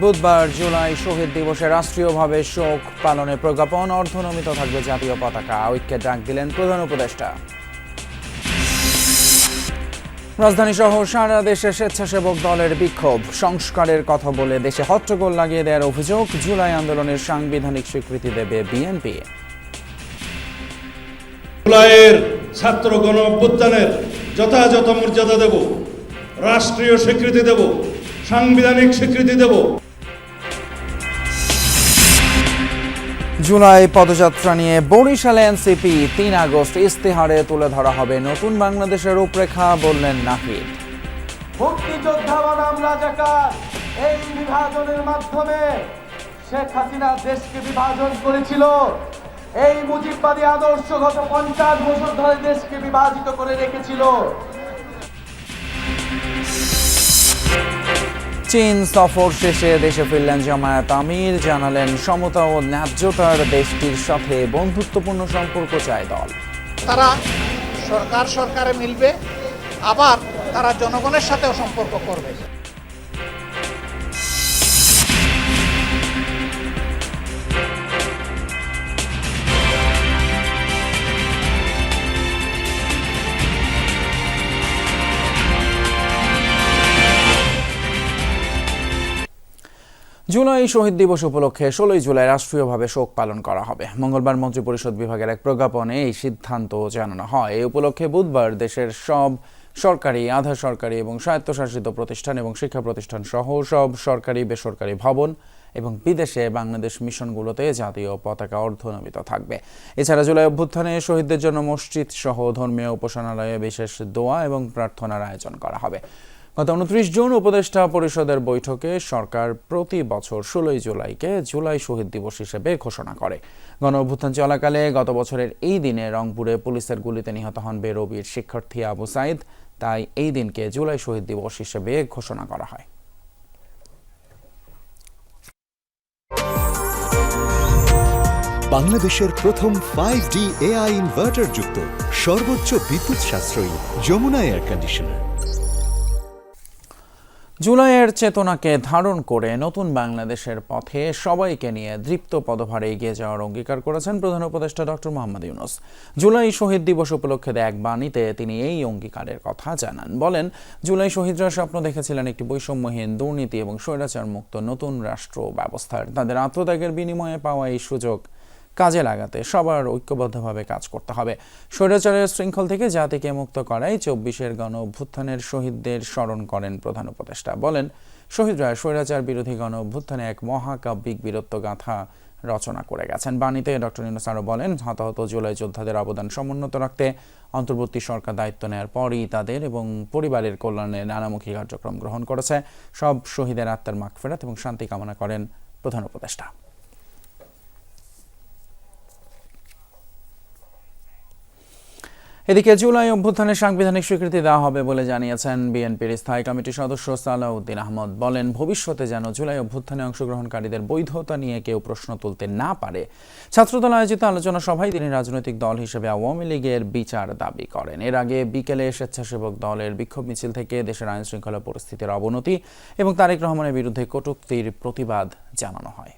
বুধবার জুলাই শহীদ দিবসে রাষ্ট্রীয়ভাবে শোক পালনে প্রজ্ঞাপন অর্ধনমিত থাকবে জাতীয় পতাকা, ঐক্যের ডাক দিলেন প্রধান উপদেষ্টা। রাজধানী সহ সারা দেশে স্বেচ্ছাসেবক দলের বিক্ষোভ, সংস্কারের কথা বলে দেশে হট্টগোল লাগিয়ে দেওয়ার অভিযোগ, জুলাই আন্দোলনের সাংবিধানিক স্বীকৃতি দেবে বিএনপি। জুলাইয়ের ছাত্র গণ যথাযথ মর্যাদা দেব, রাষ্ট্রীয় স্বীকৃতি দেব সাংবিধানিক স্বীকৃতি দেব। জুলাই পদযাত্রা নিয়ে বরিশালে এনসিপি তিন আগস্ট ইস্তেহারে তুলে ধরা হবে নতুন বাংলাদেশের রূপরেখা বললেন নাহিদ। মুক্তিযোদ্ধা বনাম রাজাকার এই বিভাজনের মাধ্যমে শেখ হাসিনা দেশকে বিভাজন করেছিল। এই মুজিববাদী আদর্শ গত পঞ্চাশ বছর ধরে দেশকে বিভাজিত করে রেখেছিল। চীন সফর শেষে দেশে ফিরলেন জামায়াত আমির, জানালেন সমতা ও ন্যায্যতার দেশটির সাথে বন্ধুত্বপূর্ণ সম্পর্ক চায় দল। তারা সরকার সরকারে মিলবে, আবার তারা জনগণের সাথেও সম্পর্ক করবে। জুলাই শহীদ দিবস উপলক্ষে ষোলোই জুলাই রাষ্ট্রীয়ভাবে শোক পালন করা হবে। মঙ্গলবার মন্ত্রিপরিষদ বিভাগের এক প্রজ্ঞাপনে এই সিদ্ধান্ত জানানো হয়। এই উপলক্ষে বুধবার দেশের সব সরকারি, আধা সরকারি এবং স্বায়ত্তশাসিত প্রতিষ্ঠান এবং শিক্ষা প্রতিষ্ঠান সহ সব সরকারি, বেসরকারি ভবন এবং বিদেশে বাংলাদেশ মিশনগুলোতে জাতীয় পতাকা অর্ধনমিত থাকবে। এছাড়া জুলাই অভ্যুত্থানে শহীদদের জন্য মসজিদ সহ ধর্মীয় উপাসনালয়ে বিশেষ দোয়া এবং প্রার্থনার আয়োজন করা হবে। গত উনত্রিশ জুন উপদেষ্টা পরিষদের বৈঠকে সরকার প্রতি বছর ষোলোই জুলাইকে জুলাই শহীদ দিবস হিসেবে ঘোষণা করে। গণ অভ্যুত্থান চলাকালে গত বছরের এই দিনে রংপুরে পুলিশের গুলিতে নিহত হন বেরবির শিক্ষার্থী আবু সাইদ। তাই এই দিনকে জুলাই শহীদ দিবস হিসেবে ঘোষণা করা হয়। বাংলাদেশের প্রথম ফাইভ ডি এআই ইনভার্টার যুক্ত সর্বোচ্চ বিদ্যুৎ সাশ্রয়ী যমুনা এয়ার কন্ডিশনার জুলাইয়ের চেতনাকে ধারণ করে নতুন বাংলাদেশের পথে সবাইকে নিয়ে দৃপ্ত পদভারে এগিয়ে যাওয়ার অঙ্গীকার করেছেন প্রধান উপদেষ্টা ডক্টর মোহাম্মদ ইউনুস। জুলাই শহীদ দিবস উপলক্ষে এক বাণীতে তিনি এই অঙ্গীকারের কথা জানান। বলেন, জুলাই শহীদরা স্বপ্ন দেখেছিলেন একটি বৈষম্যহীন দুর্নীতি এবং স্বৈরাচার মুক্ত নতুন রাষ্ট্র ব্যবস্থার। তাদের আত্মত্যাগের বিনিময়ে পাওয়া এই সুযোগ কাজে লাগাতে সবার ঐক্যবদ্ধভাবে কাজ করতে হবে। স্বৈরাচারের শৃঙ্খল থেকে জাতিকে মুক্ত করাই চব্বিশের গণ অভ্যুত্থানের শহীদদের স্মরণ করেন প্রধান উপদেষ্টা। বলেন, শহীদরা স্বৈরাচার বিরোধী গণ অভ্যুত্থানে এক মহাকাব্যিক বীরত্ব গাথা রচনা করে গেছেন। বাণীতে ডক্টর ইউনুস আরও বলেন, হতাহত জুলাই যোদ্ধাদের অবদান সমুন্নত রাখতে অন্তর্বর্তী সরকার দায়িত্ব নেওয়ার পরই তাদের এবং পরিবারের কল্যাণে নানামুখী কার্যক্রম গ্রহণ করেছে। সব শহীদের আত্মার মাগফেরাত এবং শান্তি কামনা করেন প্রধান উপদেষ্টা। এদিকে জুলাই অভ্যুত্থানের সাংবিধানিক স্বীকৃতি দেওয়া হবে বলে জানিয়েছেন বিএনপির স্থায়ী কমিটির সদস্য সালাউদ্দিন আহমদ। বলেন, ভবিষ্যতে যেন জুলাই অভ্যুত্থানে অংশগ্রহণকারীদের বৈধতা নিয়ে কেউ প্রশ্ন তুলতে না পারে। ছাত্রদল আয়োজিত আলোচনা সভায় তিনি রাজনৈতিক দল হিসেবে আওয়ামী লীগের বিচার দাবি করেন। এর আগে বিকেলে স্বেচ্ছাসেবক দলের বিক্ষোভ মিছিল থেকে দেশের আইন শৃঙ্খলা পরিস্থিতির অবনতি এবং তারেক রহমানের বিরুদ্ধে কটূক্তির প্রতিবাদ জানানো হয়।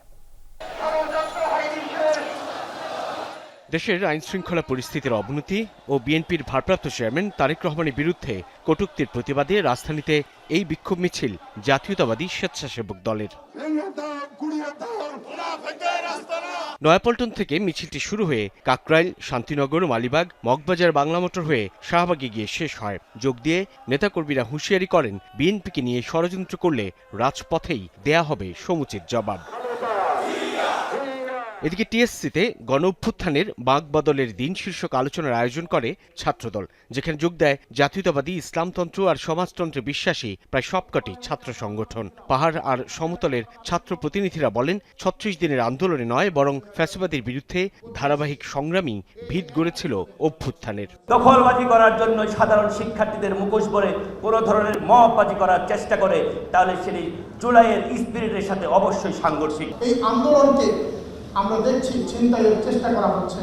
দেশের আইন শৃঙ্খলা পরিস্থিতির অবনতি ও বিএনপির ভারপ্রাপ্ত চেয়ারম্যান তারেক রহমানের বিরুদ্ধে কটূক্তির প্রতিবাদে রাজধানীতে এই বিক্ষোভ মিছিল জাতীয়তাবাদী স্বেচ্ছাসেবক দলের। নয়াপল্টন থেকে মিছিলটি শুরু হয়ে কাকরাইল, শান্তিনগর, মালিবাগ, মগবাজার, বাংলা মোটর হয়ে শাহবাগে গিয়ে শেষ হয়। যোগ দিয়ে নেতাকর্মীরা হুঁশিয়ারি করেন, বিএনপিকে নিয়ে ষড়যন্ত্র করলে রাজপথেই দেয়া হবে সমুচিত জবাব। এদিকে টিএসসিতে গণ অভ্যুত্থানের বাঘ বদলের দিন শীর্ষক আলোচনার আয়োজন করে ছাত্রদল যেখানে যোগ দেয় জাতীয়তাবাদী ইসলামতন্ত্র আর সমাজতন্ত্রে বিশ্বাসী প্রায় সবকটি ছাত্র সংগঠন। পাহাড় আর সমতলের ছাত্র প্রতিনিধিরা বলেন ছত্রিশ দিনের আন্দোলনে নয় বরং ফ্যাসিবাদের বিরুদ্ধে ধারাবাহিক সংগ্রামী ভিত গড়েছিল অভ্যুত্থানের। দখলবাজি করার জন্য সাধারণ শিক্ষার্থীদের মুখোশ পরে কোনো ধরনের মহবাজি করার চেষ্টা করে তাহলে সেটি জুলাইয়ের স্পিরিটের সাথে অবশ্যই সাংঘর্ষিক। এই আন্দোলনকে আমরা দেখছি চিন্তায় চেষ্টা করা হচ্ছে।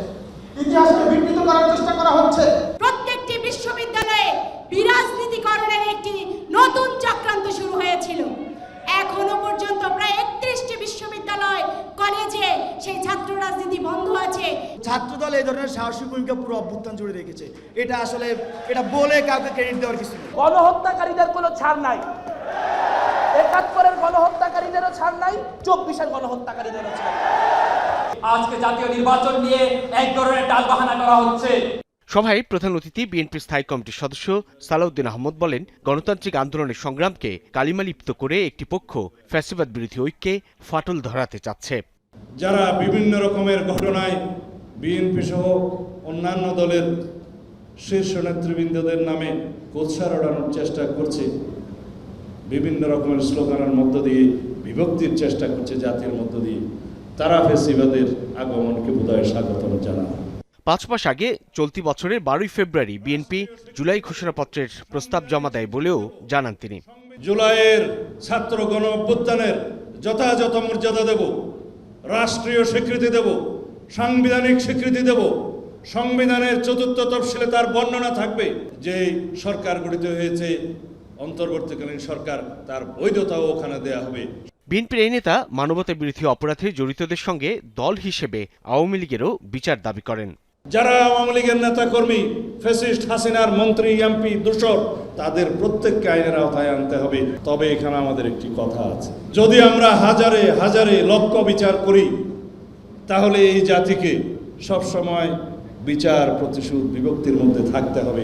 ইতিহাসকে বিকৃত করার চেষ্টা করা হচ্ছে। প্রত্যেকটি বিশ্ববিদ্যালয়ে বিরাজনীতিকরণের একটি নতুন চক্রান্ত শুরু হয়েছিল। এখনও পর্যন্ত প্রায় একত্রিশটি বিশ্ববিদ্যালয় কলেজে সেই ছাত্র রাজনীতি বন্ধ আছে। ছাত্র দল এই ধরনের সাহসী ভূমিকা পুরো অভ্যুত্থান জুড়ে রেখেছে। এটা আসলে এটা বলে কাউকে ক্রেডিট দেওয়ার কিছু গণহত্যাকারীদের কোনো ছাড় নাই। একাত্তরের গণহত্যাকারীদেরও ছাড় নাই চব্বিশের গণহত্যাকারীদেরও ছাড় নাই। আজকে জাতীয় নির্বাচন নিয়ে এক ধরনের টালবাহানা করা হচ্ছে। সভায় প্রধান অতিথি বিএনপির স্থায়ী কমিটির সদস্য সালাউদ্দিন আহমদ বলেন গণতান্ত্রিক আন্দোলনের সংগ্রামকে কালিমালিপ্ত করে একটি পক্ষ ফ্যাসিবাদ বিরোধী ঐক্যে ফাটল ধরাতে চাচ্ছে। যারা বিভিন্ন রকমের ঘটনায় বিএনপি সহ অন্যান্য দলের শীর্ষ নেতৃবৃন্দদের নামে কোৎসার ওড়ানোর চেষ্টা করছে বিভিন্ন রকমের স্লোগানের মধ্য দিয়ে বিভক্তির চেষ্টা করছে জাতির মধ্য দিয়ে। তারা ফেসিবাদের আগমনকে বোধহয় স্বাগতম জানায় পাঁচ মাস আগে চলতি বছরের বারোই ফেব্রুয়ারি বিএনপি জুলাই ঘোষণাপত্রের প্রস্তাব জমা দেয় বলেও জানান তিনি। জুলাইয়ের ছাত্র গণ অভ্যুত্থানের যথাযথ মর্যাদা দেব রাষ্ট্রীয় স্বীকৃতি দেব সাংবিধানিক স্বীকৃতি দেব সংবিধানের চতুর্থ তফসিলে তার বর্ণনা থাকবে যে সরকার গঠিত হয়েছে অন্তর্বর্তীকালীন সরকার তার বৈধতাও ওখানে দেয়া হবে। বিএনপির এই নেতা মানবতা বিরোধী অপরাধে জড়িতদের সঙ্গে দল হিসেবে আওয়ামী লীগেরও বিচার দাবি করেন। যারা আওয়ামী লীগের নেতাকর্মী ফেসিস্ট হাসিনার মন্ত্রী এমপি দূষর তাদের প্রত্যেককে আইনের আওতায় আনতে হবে। তবে এখানে আমাদের একটি কথা আছে। যদি আমরা হাজারে হাজারে লক্ষ বিচার করি তাহলে এই জাতিকে সবসময় বিচার প্রতিশোধ বিভক্তির মধ্যে থাকতে হবে।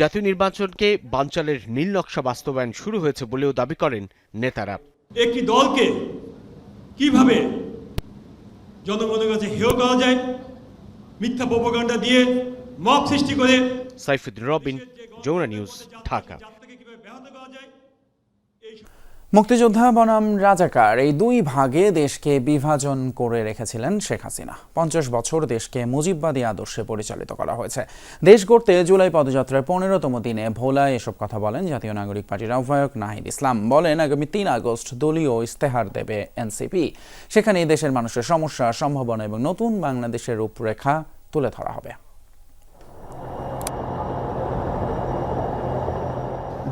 জাতীয় নির্বাচনকে বানচালের নীল নকশা বাস্তবায়ন শুরু হয়েছে বলেও দাবি করেন নেতারা। একটি দলকে কীভাবে জনগণের কাছে হেয় করা যায়, মিথ্যা প্রপাগান্ডা দিয়ে মব সৃষ্টি করে সাইফুদ্দিন রবিন, যমুনা নিউজ, ঢাকা জাতিকে কীভাবে ব্যাহত করা যায় মুক্তিযোদ্ধা বনাম রাজাকার, এই দুই ভাগে দেশকে বিভাজন করে রেখেছিলেন শেখ হাসিনা। পঞ্চাশ বছর দেশকে মুজিববাদী আদর্শে পরিচালিত করা হয়েছে। দেশ গড়তে জুলাই পদযাত্রার পনেরোতম দিনে ভোলায় এসব কথা বলেন জাতীয় নাগরিক পার্টির আহ্বায়ক নাহিদ ইসলাম। বলেন, আগামী তিন আগস্ট দলীয় ইস্তেহার দেবে এনসিপি। সেখানে দেশের মানুষের সমস্যা, সম্ভাবনা এবং নতুন বাংলাদেশের রূপরেখা তুলে ধরা হবে।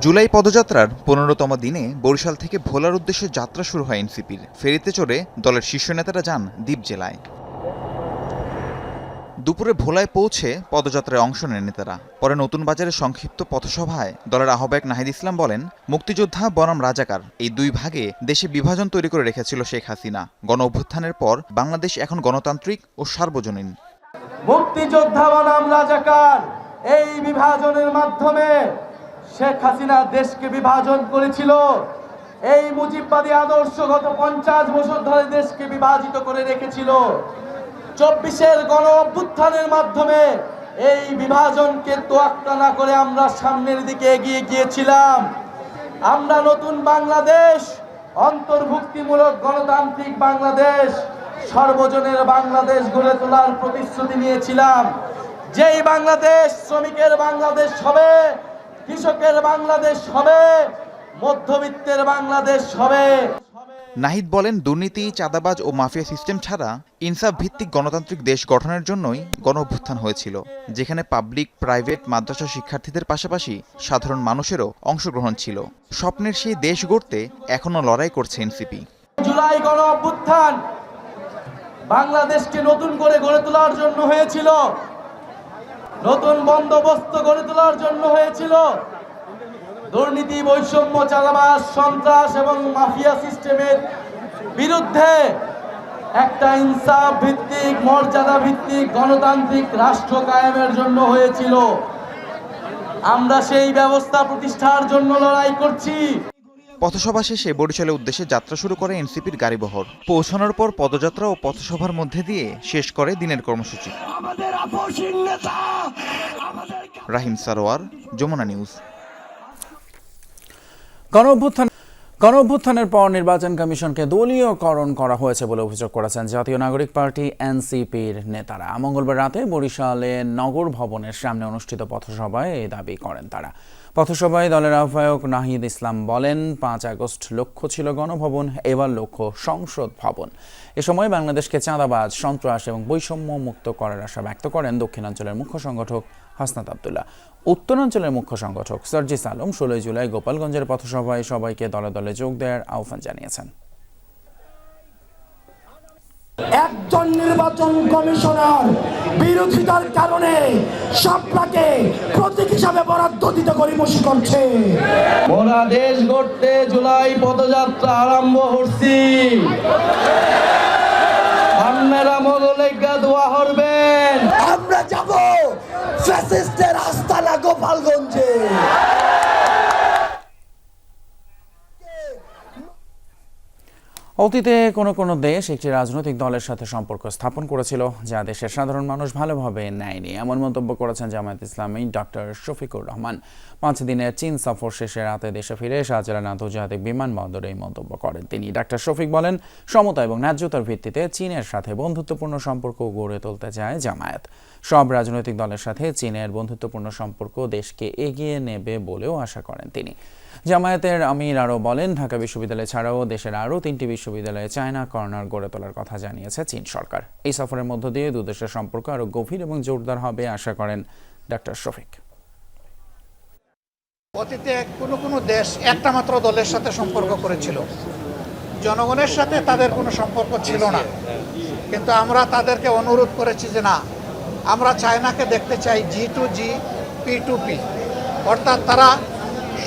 জুলাই পদযাত্রার পনেরোতম দিনে বরিশাল থেকে ভোলার উদ্দেশ্যে যাত্রা শুরু হয় এনসিপির। ফেরিতে চড়ে দলের শীর্ষ নেতারা যান দ্বীপ জেলায়। দুপুরে ভোলায় পৌঁছে পদযাত্রায় অংশ নেন নেতারা। পরে নতুন বাজারের সংক্ষিপ্ত পথসভায় দলের আহ্বায়ক নাহিদ ইসলাম বলেন, মুক্তিযোদ্ধা বনাম রাজাকার এই দুই ভাগে দেশে বিভাজন তৈরি করে রেখেছিল শেখ হাসিনা। গণ অভ্যুত্থানের পর বাংলাদেশ এখন গণতান্ত্রিক ও সার্বজনীন। মুক্তিযোদ্ধা বনাম রাজাকার এই বিভাজনের মাধ্যমে শেখ হাসিনা দেশকে বিভাজন করেছিল। এই মুজিববাদী আদর্শ গত পঞ্চাশ বছর ধরে দেশকে বিভাজিত করে রেখেছিল। চব্বিশের গণ অভ্যুত্থানের মাধ্যমে এই বিভাজনকে তোয়াক্কা না করে আমরা সামনের দিকে এগিয়ে গিয়েছিলাম। আমরা নতুন বাংলাদেশ, অন্তর্ভুক্তিমূলক গণতান্ত্রিক বাংলাদেশ, সর্বজনের বাংলাদেশ গড়ে তোলার প্রতিশ্রুতি নিয়েছিলাম। যেই বাংলাদেশ শ্রমিকের বাংলাদেশ হবে কৃষকের বাংলাদেশ হবে মধ্যবিত্তের বাংলাদেশ হবে। নাহিদ বলেন দুর্নীতি চাঁদাবাজ ও মাফিয়া সিস্টেম ছাড়া ইনসাফ ভিত্তিক গণতান্ত্রিক দেশ গঠনের জন্যই গণ অভ্যুত্থান হয়েছিল যেখানে পাবলিক প্রাইভেট মাদ্রাসা শিক্ষার্থীদের পাশাপাশি সাধারণ মানুষেরও অংশগ্রহণ ছিল। স্বপ্নের সেই দেশ গড়তে এখনও লড়াই করছে এনসিপি। জুলাই গণ অভ্যুত্থান বাংলাদেশকে নতুন করে গড়ে তোলার জন্য হয়েছিল। নতুন বন্দোবস্ত গড়ে তোলার জন্য হয়েছিল। দুর্নীতি, বৈষম্য চালাবাস সন্ত্রাস এবং মাফিয়া সিস্টেমের বিরুদ্ধে একটা ইনসাফ ভিত্তিক, মর্যাদা ভিত্তিক, গণতান্ত্রিক রাষ্ট্র কায়েমের জন্য হয়েছিল। আমরা সেই ব্যবস্থা প্রতিষ্ঠার জন্য লড়াই করছি। পথসভা শেষে বরিশালের উদ্দেশ্যে যাত্রা শুরু করে এনসিপির গাড়িবহর। পৌঁছানোর পর পদযাত্রা ও পথসভার মধ্যে দিয়ে শেষ করে দিনের কর্মসূচি। রাহিম সারোয়ার যমুনা নিউজ। গণ অভ্যুত্থান অভ্যুত্থানের পর নির্বাচন কমিশনকে দলীয়করণ করা হয়েছে বলে অভিযোগ করেছেন জাতীয় নাগরিক পার্টি এনসিপির নেতারা। মঙ্গলবার রাতে বরিশালে নগর ভবনের সামনে অনুষ্ঠিত পথসভায় এই দাবি করেন তারা। পথসভায় দলের আহ্বায়ক নাহিদ ইসলাম বলেন, পাঁচ আগস্ট লক্ষ্য ছিল গণভবন, এবার লক্ষ্য সংসদ ভবন। এ সময় বাংলাদেশকে চাঁদাবাজ, সন্ত্রাস এবং বৈষম্য মুক্ত করার আশা ব্যক্ত করেন দক্ষিণাঞ্চলের মুখ্য সংগঠক হাসনাত আবদুল্লাহ। উত্তরাঞ্চলের মুখ্য সংগঠক সার্জিস আলম ষোলোই জুলাই গোপালগঞ্জের পথসভায় সবাইকে দলে দলে যোগ দেওয়ার আহ্বান জানিয়েছেন। একজন নির্বাচন কমিশনার বিরোধিতার কারণে সাপলাকে প্রতীক হিসাবে বরাদ্দ দিতে গরিমসি করছে। মোরা দেশ গড়তে জুলাই পদযাত্রা আরম্ভ করছি। আপনারা মদলেগা দোয়া করবেন। আমরা যাব ফ্যাসিস্টের আস্তানা গোপালগঞ্জে। অতীতে কোনো কোনো দেশ একটি রাজনৈতিক দলের সাথে সম্পর্ক স্থাপন করেছিল, যা দেশের সাধারণ মানুষ ভালোভাবে নেয়নি। এমন মন্তব্য করেছেন জামায়াত ইসলামী ডক্টর শফিকুর রহমান। পাঁচ দিনের চীন সফর শেষে রাতে দেশে ফিরে শাহজালাল আন্তর্জাতিক বিমানবন্দরে এই মন্তব্য করেন তিনি। ডক্টর শফিক বলেন, সমতা এবং ন্যায্যতার ভিত্তিতে চীনের সাথে বন্ধুত্বপূর্ণ সম্পর্ক গড়ে তুলতে চায় জামায়াত। সব রাজনৈতিক দলের সাথে চীনের বন্ধুত্বপূর্ণ সম্পর্ক দেশকে এগিয়ে নেবে বলেও আশা করেন তিনি। জামায়াতের আমির আরও বলেন, ঢাকা বিশ্ববিদ্যালয় ছাড়াও দেশের আরও তিনটি বিশ্ববিদ্যালয়ে চায়না কর্নার গড়ে তোলার কথা জানিয়েছে চীন সরকার। এই সফরের মধ্য দিয়ে দুদেশের সম্পর্ক আরও গভীর এবং জোরদার হবে আশা করেন ডক্টর শফিক। অতীতে কোনো কোনো দেশ একটা মাত্র দলের সাথে সম্পর্ক করেছিল। জনগণের সাথে তাদের কোনো সম্পর্ক ছিল না। কিন্তু আমরা তাদেরকে অনুরোধ করেছি যে না, আমরা চায়নাকে দেখতে চাই G to G P to P অর্থাৎ তারা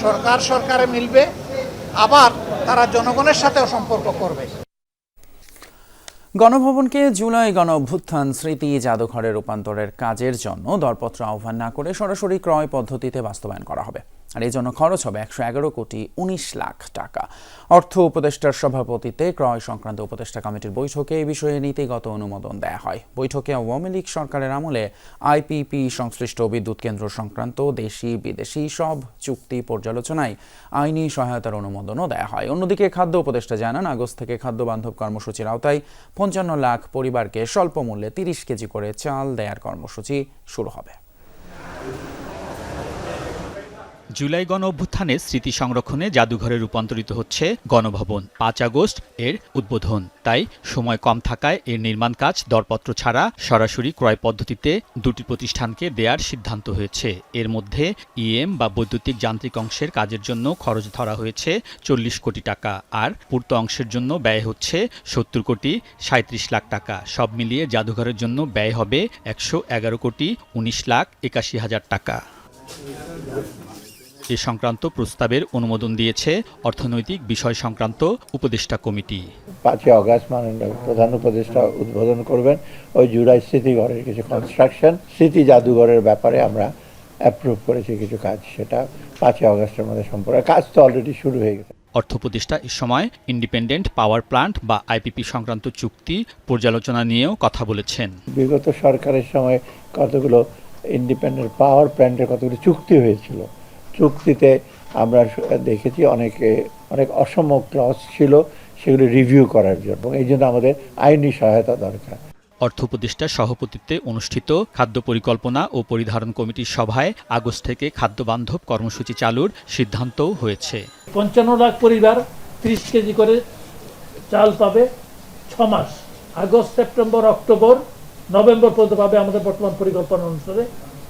সরকার সরকারে মিলবে, আবার তারা জনগণের সাথেও সম্পর্ক করবে। গণভবনকে জুলাই গণ অভ্যুত্থান স্মৃতি জাদুঘরে রূপান্তরের কাজের জন্য দরপত্র আহ্বান না করে সরাসরি ক্রয় পদ্ধতিতে বাস্তবায়ন করা হবে। আর এই জন্য খরচ হবে একশো এগারো কোটি উনিশ লাখ টাকা। অর্থ উপদেষ্টার সভাপতিতে ক্রয় সংক্রান্ত উপদেষ্টা কমিটির বৈঠকে এই বিষয়ে নীতিগত অনুমোদন দেয়া হয়। বৈঠকে আওয়ামী লীগ সরকারের আমলে আইপিপি সংশ্লিষ্ট বিদ্যুৎ কেন্দ্র সংক্রান্ত দেশি বিদেশি সব চুক্তি পর্যালোচনায় আইনি সহায়তার অনুমোদনও দেয়া হয়। অন্যদিকে খাদ্য উপদেষ্টা জানান, আগস্ট থেকে খাদ্য বান্ধব কর্মসূচির আওতায় পঞ্চান্ন লাখ পরিবারকে স্বল্প মূল্যে তিরিশ কেজি করে চাল দেয়ার কর্মসূচি শুরু হবে। জুলাই গণ অভ্যুত্থানের স্মৃতি সংরক্ষণে জাদুঘরে রূপান্তরিত হচ্ছে গণভবন। পাঁচ আগস্ট এর উদ্বোধন। তাই সময় কম থাকায় এর নির্মাণ কাজ দরপত্র ছাড়া সরাসরি ক্রয় পদ্ধতিতে দুটি প্রতিষ্ঠানকে দেয়ার সিদ্ধান্ত হয়েছে। এর মধ্যে ইএম বা বৈদ্যুতিক যান্ত্রিক অংশের কাজের জন্য খরচ ধরা হয়েছে চল্লিশ কোটি টাকা আর পূর্ত অংশের জন্য ব্যয় হচ্ছে সত্তর কোটি সাঁত্রিশ লাখ টাকা। সব মিলিয়ে জাদুঘরের জন্য ব্যয় হবে একশো এগারো কোটি উনিশ লাখ একাশি হাজার টাকা। এ সংক্রান্ত প্রস্তাবের অনুমোদন দিয়েছে অর্থনৈতিক বিষয় সংক্রান্ত উপদেষ্টা কমিটি। পাঁচই অগাস্ট মাননীয় প্রধান উপদেষ্টা উদ্বোধন করবেন। ওই জুলাই স্মৃতিঘরের কিছু কনস্ট্রাকশন স্মৃতি জাদুঘরের ব্যাপারে আমরা অ্যাপ্রুভ করেছি কিছু কাজ। সেটা পাঁচই অগাস্টের মধ্যে সম্পর্ক কাজ তো অলরেডি শুরু হয়ে গেছে। অর্থ উপদেষ্টা এ সময় ইন্ডিপেন্ডেন্ট পাওয়ার প্ল্যান্ট বা আইপিপি সংক্রান্ত চুক্তি পর্যালোচনা নিয়েও কথা বলেছেন। বিগত সরকারের সময় কতগুলো ইন্ডিপেন্ডেন্ট পাওয়ার প্ল্যান্টের কতগুলো চুক্তি হয়েছিল চুক্তিতে আমরা দেখেছি অনেকে অনেক অসম ক্লস ছিল সেগুলি রিভিউ করার জন্য এই জন্য আমাদের আইনি সহায়তা দরকার। অর্থ উপদেষ্টার সভাপতিত্বে অনুষ্ঠিত খাদ্য পরিকল্পনা ও পরিধারণ কমিটির সভায় আগস্ট থেকে খাদ্য বান্ধব কর্মসূচি চালুর সিদ্ধান্তও হয়েছে। পঞ্চান্ন লাখ পরিবার ত্রিশ কেজি করে চাল পাবে ছ মাস। আগস্ট সেপ্টেম্বর অক্টোবর নভেম্বর পর্যন্ত পাবে আমাদের বর্তমান পরিকল্পনা অনুসারে।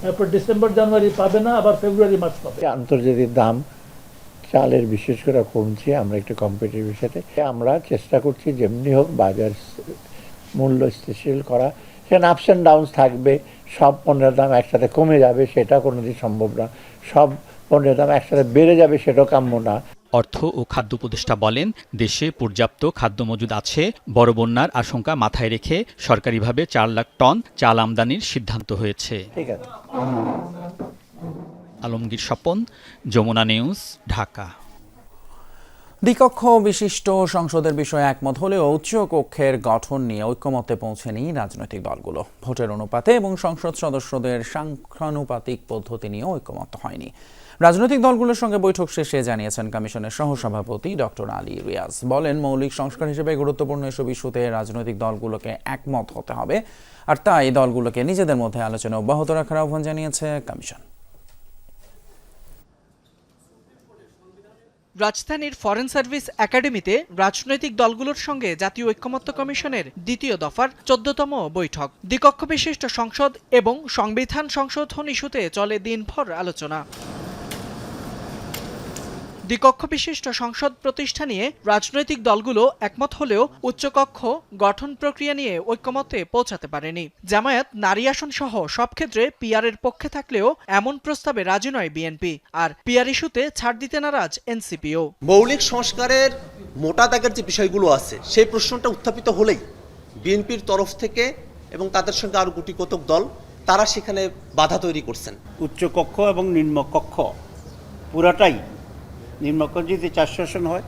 এরপর ডিসেম্বর, জানুয়ারি পাবে না, আবার ফেব্রুয়ারি, মার্চ পাবে। আন্তর্জাতিক দাম চালের বিশেষ করে কমছে, আমরা একটু কম্পিটিটিভ সাথে। আমরা চেষ্টা করছি যেমনি হোক বাজার মূল্য স্থিতিশীল করা। সেখানে আপস অ্যান্ড ডাউনস থাকবে, সব পণ্যের দাম একসাথে কমে যাবে, সেটা কোনোদিন সম্ভব না। সব পণ্যের দাম একসাথে বেড়ে যাবে, সেটাও কাম্য না। অর্থ ও খাদ্য উপদেষ্টা বলেন দেশে পর্যাপ্ত খাদ্য মজুদ আছে বড় বন্যার আশঙ্কা মাথায় রেখে সরকারিভাবে চার লাখ টন চাল আমদানির সিদ্ধান্ত হয়েছে। আলমগীর স্বপন যমুনা নিউজ ঢাকা। দ্বিকক্ষ বিশিষ্ট সংসদের বিষয়ে একমত হলেও উচ্চ কক্ষের গঠন নিয়ে ঐক্যমতে পৌঁছেনি রাজনৈতিক দলগুলো। ভোটের অনুপাতে এবং সংসদ সদস্যদের সাংখ্যানুপাতিক পদ্ধতি নিয়ে ঐক্যমত হয়নি। রাজনৈতিক দলগুলোর সঙ্গে বৈঠক শেষে জানিয়েছেন কমিশনের সহসভাপতি ডক্টর আলী রিয়াজ। বলেন, মৌলিক সংস্কার হিসেবে গুরুত্বপূর্ণ এসব ইস্যুতে রাজনৈতিক দলগুলোকে একমত হতে হবে। আর তাই দলগুলোকে নিজেদের মধ্যে আলোচনা অব্যাহত রাখার আহ্বান জানিয়েছে কমিশন। রাজধানীর ফরেন সার্ভিস একাডেমিতে রাজনৈতিক দলগুলোর সঙ্গে জাতীয় ঐক্যমত্য কমিশনের দ্বিতীয় দফার চোদ্দতম বৈঠক। দ্বিকক্ষ বিশিষ্ট সংসদ এবং সংবিধান সংশোধন ইস্যুতে চলে দিনভর আলোচনা। দ্বিকক্ষ বিশিষ্ট সংসদ প্রতিষ্ঠা নিয়ে রাজনৈতিক দলগুলো একমত হলেও উচ্চকক্ষ গঠন প্রক্রিয়া নিয়ে ঐক্যমতে পৌঁছাতে পারেনি। জামায়াত নারী আসন সহ সব ক্ষেত্রে পিয়ারের পক্ষে থাকলেও এমন প্রস্তাবে রাজি নয় বিএনপি আর পিয়ার ইস্যুতে ছাড় দিতে নারাজ এনসিপিও। মৌলিক সংস্কারের মোটা দাগের যে বিষয়গুলো আছে সেই প্রশ্নটা উত্থাপিত হলেই বিএনপির তরফ থেকে এবং তাদের সঙ্গে আরও গুটি কতক দল তারা সেখানে বাধা তৈরি করছেন। উচ্চকক্ষ এবং নিম্নকক্ষ পুরাটাই নিম্নকক্ষ যদি চারশো আসন হয়।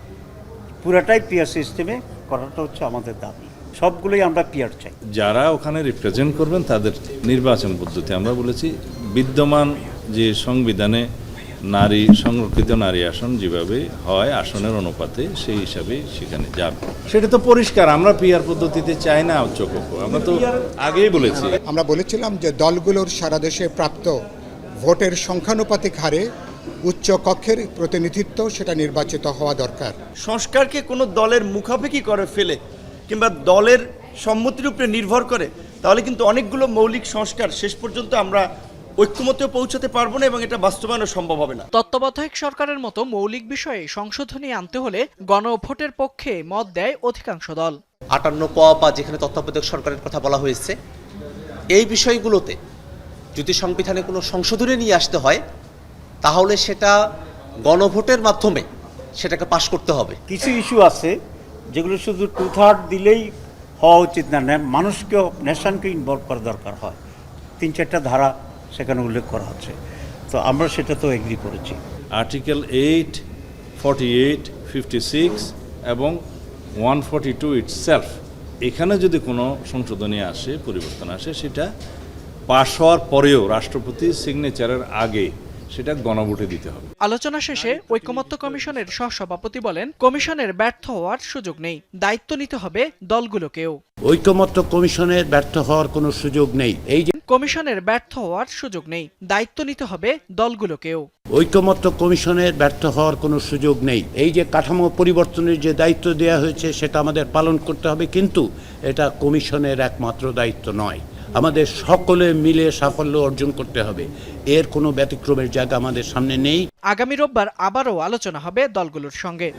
পুরাটাই পিয়ার সিস্টেমে করাটা হচ্ছে আমাদের দাবি। সবগুলোই আমরা পিয়ার চাই। যারা ওখানে রিপ্রেজেন্ট করবেন তাদের নির্বাচন পদ্ধতি। আমরা বলেছি বিদ্যমান যে সংবিধানে নারী সংরক্ষিত নারী আসন যেভাবে হয় আসনের অনুপাতে সেই হিসাবে সেখানে যাবে। সেটা তো পরিষ্কার আমরা পিয়ার পদ্ধতিতে চাই না উচ্চকক্ষ আমরা তো আগেই বলেছি। আমরা বলেছিলাম যে দলগুলোর সারা দেশে প্রাপ্ত ভোটের সংখ্যানুপাতিক হারে উচ্চ কক্ষের প্রতিনিধিত্ব সেটা নির্বাচিত হওয়া দরকার। সংস্কারকে কোনো দলের মুখাপেক্ষি করে ফেলে কিংবা দলের সম্মতির উপরে নির্ভর করে তাহলে কিন্তু অনেকগুলো মৌলিক সংস্কার শেষ পর্যন্ত আমরা ঐক্যমতে পৌঁছাতে পারব না এবং এটা বাস্তবায়নও সম্ভব হবে না। তত্ত্বাবধায়ক সরকারের মতো মৌলিক বিষয়ে সংশোধনী আনতে হলে গণভোটের পক্ষে মত দেয় অধিকাংশ দল। আটান্ন ক বা যেখানে তত্ত্বাবধায়ক সরকারের কথা বলা হয়েছে এই বিষয়গুলোতে যদি সংবিধানে কোনো সংশোধনী নিয়ে আসতে হয় তাহলে সেটা গণভোটের মাধ্যমে সেটাকে পাশ করতে হবে। কিছু ইস্যু আছে যেগুলো শুধু টু থার্ড দিলেই হওয়া উচিত না মানুষকেও নেশনকে ইনভলভ করা দরকার হয়। তিন চারটা ধারা সেখানে উল্লেখ করা হচ্ছে। তো আমরা সেটা তো এগ্রি করেছি। Article eight forty eight fifty six এবং one forty two itself এখানে যদি কোনো সংশোধনী আসে পরিবর্তন আসে সেটা পাশ হওয়ার পরেও রাষ্ট্রপতি সিগনেচারের আগে সেটা গণভোটে দিতে হবে। আলোচনা শেষে ঐকমত্য কমিশনের সহসভাপতি বলেন কমিশনের ব্যর্থ হওয়ার সুযোগ নেই দায়িত্ব নিতে হবে দলগুলোকেও। ঐকমত্য কমিশনের ব্যর্থ হওয়ার কোনো সুযোগ নেই। এই যে কমিশনের ব্যর্থ হওয়ার সুযোগ নেই দায়িত্ব নিতে হবে দলগুলোকেও। ঐকমত্য কমিশনের ব্যর্থ হওয়ার কোনো সুযোগ নেই। এই যে কাঠামো পরিবর্তনের যে দায়িত্ব দেওয়া হয়েছে সেটা আমাদের পালন করতে হবে কিন্তু এটা কমিশনের একমাত্র দায়িত্ব নয়। আমাদের সকলে মিলে সাফল্য অর্জন করতে হবে। এর কোনো ব্যতিক্রমের জায়গা আমাদের সামনে নেই। আগামী রোববার আবারও আলোচনা হবে দলগুলোর সঙ্গে।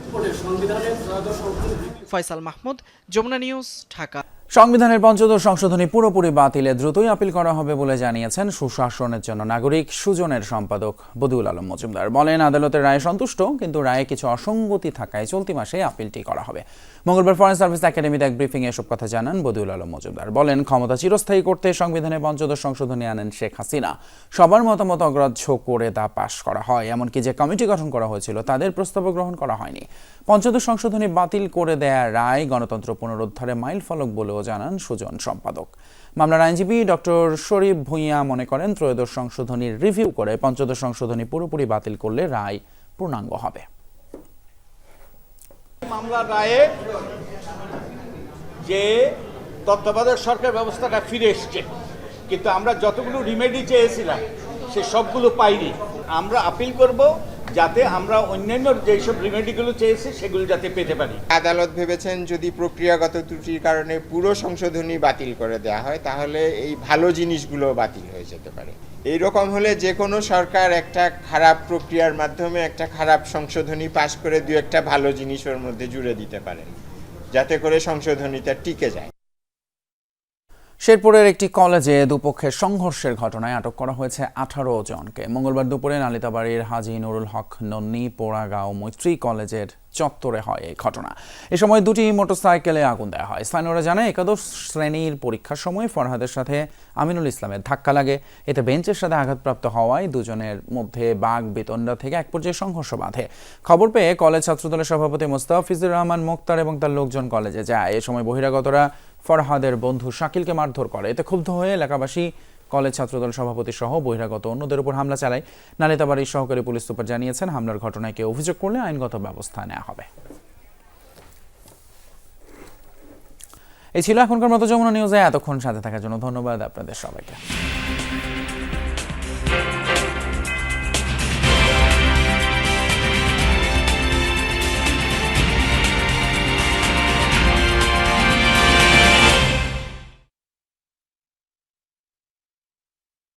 ফয়সাল মাহমুদ যমুনা নিউজ ঢাকা। সংবিধানের পঞ্চদশ সংশোধনী পুরোপুরি বাতিলে দ্রুতই আপিল করা হবে বলে জানিয়েছেন সুশাসনের জন্য নাগরিক সুজনের সম্পাদক বদিউল আলম মজুমদার। বলেন আদালতের রায়ে সন্তুষ্ট কিন্তু রায়ে কিছু অসঙ্গতি থাকায় চলতি মাসে আপিলটি করা হবে। মঙ্গলবার ফরেন সার্ভিস একাডেমিতে এক ব্রিফিং এসব কথা জানান বদিউল আলম মজুমদার। বলেন, ক্ষমতা চিরস্থায়ী করতে সংবিধানে পঞ্চদশ সংশোধনী আনেন শেখ হাসিনা। সবার মতামত অগ্রাহ্য করে তা পাশ করা হয়। এমনকি যে কমিটি গঠন করা হয়েছিল, তাদের প্রস্তাব গ্রহণ করা হয়নি। পঞ্চদশ সংশোধনী বাতিল করে দেয়া রায় গণতন্ত্র পুনরুদ্ধারে মাইল ফলক বলেও জানান সুজন সম্পাদক। মামলার আইনজীবী ডক্টর শরীফ ভূঁইয়া মনে করেন, ত্রয়োদশ সংশোধনীর রিভিউ করে পঞ্চদশ সংশোধনী পুরোপুরি বাতিল করলে রায় পূর্ণাঙ্গ হবে। মামলার রায়ে যে তত্ত্বাবধায়ক সরকার ব্যবস্থাটা ফিরে এসছে। কিন্তু আমরা যতগুলো রিমেডি চেয়েছিলাম, সে সবগুলো পাইনি। আমরা আপিল করব যাতে আমরা অন্যান্য যেসব রিমেডিগুলো চেয়েছি, সেগুলো যাতে পেতে পারি। আদালত ভেবেছেন যদি প্রক্রিয়াগত ত্রুটির কারণে পুরো সংশোধনী বাতিল করে দেওয়া হয়, তাহলে এই ভালো জিনিসগুলো বাতিল হয়ে যেতে পারে। এই রকম হলে যে কোনো সরকার একটা খারাপ প্রক্রিয়ার মাধ্যমে একটা খারাপ সংশোধনী পাশ করে দু একটা ভালো জিনিস ওর মধ্যে জুড়ে দিতে পারেন যাতে করে সংশোধনীটা টিকে যায়। শেরপুরের একটি কলেজে দুপক্ষের সংঘর্ষের ঘটনায় আটক করা হয়েছে আঠারো জনকে। মঙ্গলবার দুপুরে নালিতাবাড়ির হাজি নুরুল হক নন্নি, পোড়াগাঁও মৈত্রী কলেজের চত্বরে হয় এই ঘটনা। এ সময় দুটি মোটরসাইকেলে আগুন দেওয়া হয়। স্থানীয়রা জানায়, একাদশ শ্রেণির পরীক্ষার সময় ফরহাদের সাথে আমিনুল ইসলামের ধাক্কা লাগে। এতে বেঞ্চের সাথে আঘাতপ্রাপ্ত হওয়ায় দুজনের মধ্যে বাঘ বিতণ্ডা থেকে এক পর্যায়ে সংঘর্ষ বাঁধে। খবর পেয়ে কলেজ ছাত্রদলের সভাপতি মোস্তাফিজুর রহমান, মুক্তার এবং তার লোকজন কলেজে যায়। এ সময় বহিরাগতরা ফরহাদের বন্ধু শাকিলকে মারধর করে। এতে ক্ষুব্ধ হয়ে এলাকাবাসী, কলেজ ছাত্রদল সভাপতি সহ বহিরাগত অন্যদের উপর হামলা চালায়। নালিতাবাড়ির সহকারী পুলিশ সুপার জানিয়েছেন, হামলার ঘটনায় কেউ অভিযোগ করলে আইনগত ব্যবস্থা নেওয়া হবে। এই ছিল এখনকার মতো যমুনা নিউজে। এতক্ষণ সাথে থাকার জন্য ধন্যবাদ আপনাদের সবাইকে।